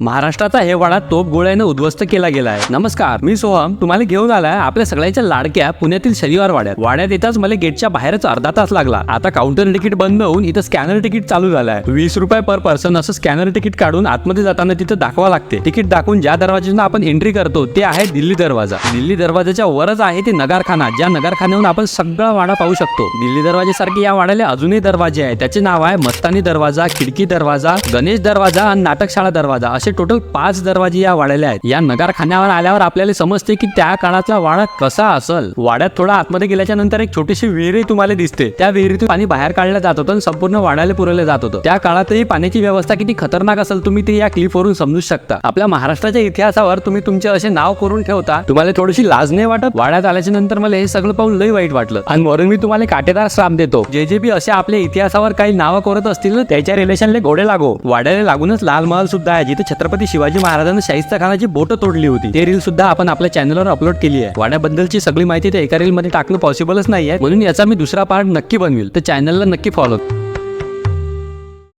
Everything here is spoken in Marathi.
महाराष्ट्राचा हे वाडा तोप गोळ्यानं उद्ध्वस्त केला गेला आहे नमस्कार मी सोहम. तुम्हाला घेऊन आलाय आपल्या सगळ्यांच्या लाडक्या पुण्यातील शनिवार वाड्यात. वाड्यात येताच मला गेटच्या बाहेरच अर्धा तास लागला. आता काउंटर तिकीट बंद होऊन इथं स्कॅनर तिकीट चालू झालाय. वीस रुपये पर पर्सन असं स्कॅनर तिकीट काढून आतमध्ये जाताना तिथं दाखवा लागते. तिकीट दाखवून ज्या दरवाजातून आपण एंट्री करतो ते आहे दिल्ली दरवाजा. दिल्ली दरवाजाच्या वरच आहे ते नगारखाना. ज्या नगारखान्याहून आपण सगळा वाडा पाहू शकतो. दिल्ली दरवाजासारखे या वाड्याला अजूनही दरवाजे आहे त्याचे नाव आहे मस्तानी दरवाजा खिडकी दरवाजा गणेश दरवाजा आणि नाटकशाळा दरवाजा. असे टोटल पाच दरवाजे या वाड्याला आहेत. या नगारखान्यावर आल्यावर आपल्याला समजते की त्या काळातला वाडा कसा असल. वाड्यात थोडा आतमध्ये गेल्याच्यानंतर एक छोटीशी विहिरी तुम्हाला दिसते. त्या विहिरीतून पाणी बाहेर काढलं जात होतं संपूर्ण वाड्याला पुरवलं जात होतं. त्या काळातही पाण्याची व्यवस्था किती खतरनाक असेल तुम्ही ते या क्लिपवरून समजू शकता. आपल्या महाराष्ट्राच्या इतिहासावर तुम्ही तुमचे असे नाव करून ठेवता तुम्हाला थोडीशी लाज नाही वाटत? वाड्यात आल्याच्यानंतर मला हे सगळं पाहून लई वाईट वाटलं. आणि वरून मी तुम्हाला काटेदार श्राप देतो. जे जे बी असे आपल्या इतिहासावर काही नावं करत असतील त्याच्या रिलेशनले घोडे लागो. वाड्याला लागूनच लाल महल सुद्धा आहे जिथे छत्रपती शिवाजी महाराजांनी शाहिस्ता खानाची बोट तोडली होती. ते रील सुद्धा आपण आपल्या चॅनलवर अपलोड केली आहे. वाड्याबद्दलची सगळी माहिती ते एका रील मध्ये टाकणं पॉसिबलच नाही आहे म्हणून याचा मी दुसरा पार्ट नक्की बनवेल. तर चॅनलला नक्की फॉलो